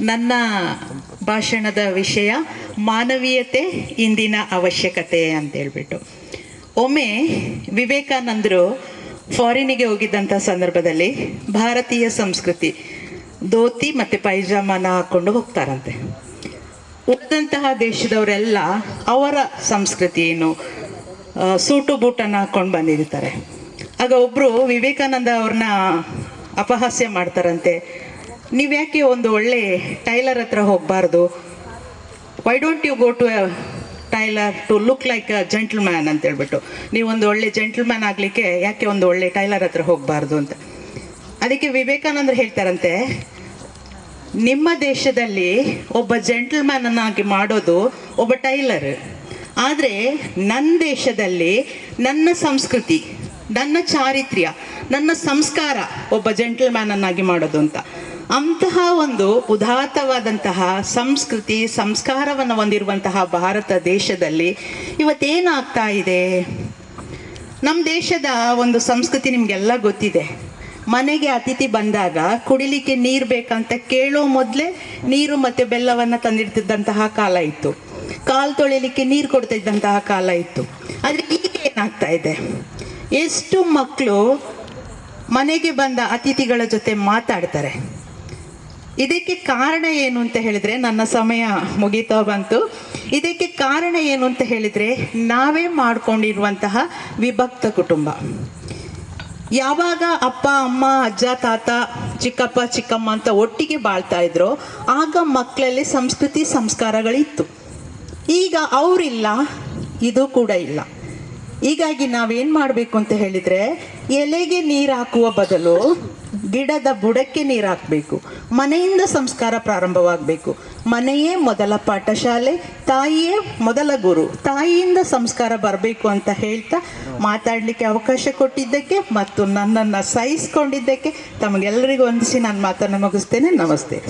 ನನ್ನ ಭಾಷಣದ ವಿಷಯ ಮಾನವೀಯತೆ ಇಂದಿನ ಅವಶ್ಯಕತೆ ಅಂತ ಹೇಳ್ಬಿಟ್ಟು. ಒಮ್ಮೆ ವಿವೇಕಾನಂದರು ಫಾರಿನಿಗೆ ಹೋಗಿದ್ದಂಥ ಸಂದರ್ಭದಲ್ಲಿ ಭಾರತೀಯ ಸಂಸ್ಕೃತಿ, ಧೋತಿ ಮತ್ತು ಪೈಜಾಮನ ಹಾಕ್ಕೊಂಡು ಹೋಗ್ತಾರಂತೆ. ಉಳಿದಂತಹ ದೇಶದವರೆಲ್ಲ ಅವರ ಸಂಸ್ಕೃತಿ ಏನು? ಸೂಟು ಬೂಟನ್ನು ಹಾಕ್ಕೊಂಡು ಬಂದಿರ್ತಾರೆ. ಆಗ ಒಬ್ಬರು ವಿವೇಕಾನಂದ ಅವ್ರನ್ನ ಅಪಹಾಸ್ಯ ಮಾಡ್ತಾರಂತೆ. ನೀವ್ಯಾಕೆ ಒಂದು ಒಳ್ಳೆ ಟೈಲರ್ ಹತ್ರ ಹೋಗಬಾರ್ದು? Why don't you go to tailor to look like a gentleman ಅಂತ ಹೇಳ್ಬಿಟ್ಟು. ನೀವೊಂದು ಒಳ್ಳೆ ಜೆಂಟ್ಲ್ಮ್ಯಾನ್ ಆಗಲಿಕ್ಕೆ ಯಾಕೆ ಒಂದು ಒಳ್ಳೆ ಟೈಲರ್ ಹತ್ರ ಹೋಗಬಾರ್ದು ಅಂತ. ಅದಕ್ಕೆ ವಿವೇಕಾನಂದರು ಹೇಳ್ತಾರಂತೆ, ನಿಮ್ಮ ದೇಶದಲ್ಲಿ ಒಬ್ಬ ಜೆಂಟಲ್ಮ್ಯಾನನ್ನಾಗಿ ಮಾಡೋದು ಒಬ್ಬ ಟೈಲರ್. ಆದರೆ ನನ್ನ ದೇಶದಲ್ಲಿ ನನ್ನ ಸಂಸ್ಕೃತಿ, ನನ್ನ ಚಾರಿತ್ರ್ಯ, ನನ್ನ ಸಂಸ್ಕಾರ ಒಬ್ಬ ಜೆಂಟಲ್ಮ್ಯಾನನ್ನಾಗಿ ಮಾಡೋದು ಅಂತ. ಅಂತಹ ಒಂದು ಉದಾತ್ತವಾದಂತಹ ಸಂಸ್ಕೃತಿ, ಸಂಸ್ಕಾರವನ್ನು ಹೊಂದಿರುವಂತಹ ಭಾರತ ದೇಶದಲ್ಲಿ ಇವತ್ತೇನಾಗ್ತಾ ಇದೆ? ನಮ್ಮ ದೇಶದ ಒಂದು ಸಂಸ್ಕೃತಿ ನಿಮಗೆಲ್ಲ ಗೊತ್ತಿದೆ. ಮನೆಗೆ ಅತಿಥಿ ಬಂದಾಗ ಕುಡಿಲಿಕ್ಕೆ ನೀರು ಬೇಕಂತ ಕೇಳೋ ಮೊದಲೇ ನೀರು ಮತ್ತು ಬೆಲ್ಲವನ್ನು ತಂದಿಡ್ತಿದ್ದಂತಹ ಕಾಲ ಇತ್ತು. ಕಾಲು ತೊಳಿಲಿಕ್ಕೆ ನೀರು ಕೊಡ್ತಿದ್ದಂತಹ ಕಾಲ ಇತ್ತು. ಆದರೆ ಈಗ ಏನಾಗ್ತಾ ಇದೆ? ಎಷ್ಟು ಮಕ್ಕಳು ಮನೆಗೆ ಬಂದ ಅತಿಥಿಗಳ ಜೊತೆ ಮಾತಾಡ್ತಾರೆ. ಇದಕ್ಕೆ ಕಾರಣ ಏನು ಅಂತ ಹೇಳಿದ್ರೆ, ನನ್ನ ಸಮಯ ಮುಗೀತಾ ಬಂತು. ಇದಕ್ಕೆ ಕಾರಣ ಏನು ಅಂತ ಹೇಳಿದ್ರೆ, ನಾವೇ ಮಾಡಿಕೊಂಡಿರುವಂತಹ ವಿಭಕ್ತ ಕುಟುಂಬ. ಯಾವಾಗ ಅಪ್ಪ, ಅಮ್ಮ, ಅಜ್ಜ, ತಾತ, ಚಿಕ್ಕಪ್ಪ, ಚಿಕ್ಕಮ್ಮ ಅಂತ ಒಟ್ಟಿಗೆ ಬಾಳ್ತಾ ಇದ್ರು, ಆಗ ಮಕ್ಕಳಲ್ಲಿ ಸಂಸ್ಕೃತಿ ಸಂಸ್ಕಾರಗಳಿತ್ತು. ಈಗ ಅವರಿಲ್ಲ, ಇದು ಕೂಡ ಇಲ್ಲ. ಹೀಗಾಗಿ ನಾವೇನು ಮಾಡಬೇಕು ಅಂತ ಹೇಳಿದರೆ, ಎಲೆಗೆ ನೀರು ಹಾಕುವ ಬದಲು ಗಿಡದ ಬುಡಕ್ಕೆ ನೀರು ಹಾಕಬೇಕು. ಮನೆಯಿಂದ ಸಂಸ್ಕಾರ ಪ್ರಾರಂಭವಾಗಬೇಕು. ಮನೆಯೇ ಮೊದಲ ಪಾಠಶಾಲೆ, ತಾಯಿಯೇ ಮೊದಲ ಗುರು. ತಾಯಿಯಿಂದ ಸಂಸ್ಕಾರ ಬರಬೇಕು ಅಂತ ಹೇಳ್ತಾ ಮಾತಾಡಲಿಕ್ಕೆ ಅವಕಾಶ ಕೊಟ್ಟಿದ್ದಕ್ಕೆ ಮತ್ತು ನನ್ನನ್ನು ಸಹಿಸ್ಕೊಂಡಿದ್ದಕ್ಕೆ ತಮಗೆಲ್ಲರಿಗೂ ವಂದಿಸಿ ನಾನು ಮಾತನ್ನು ಮುಗಿಸ್ತೇನೆ. ನಮಸ್ತೆ.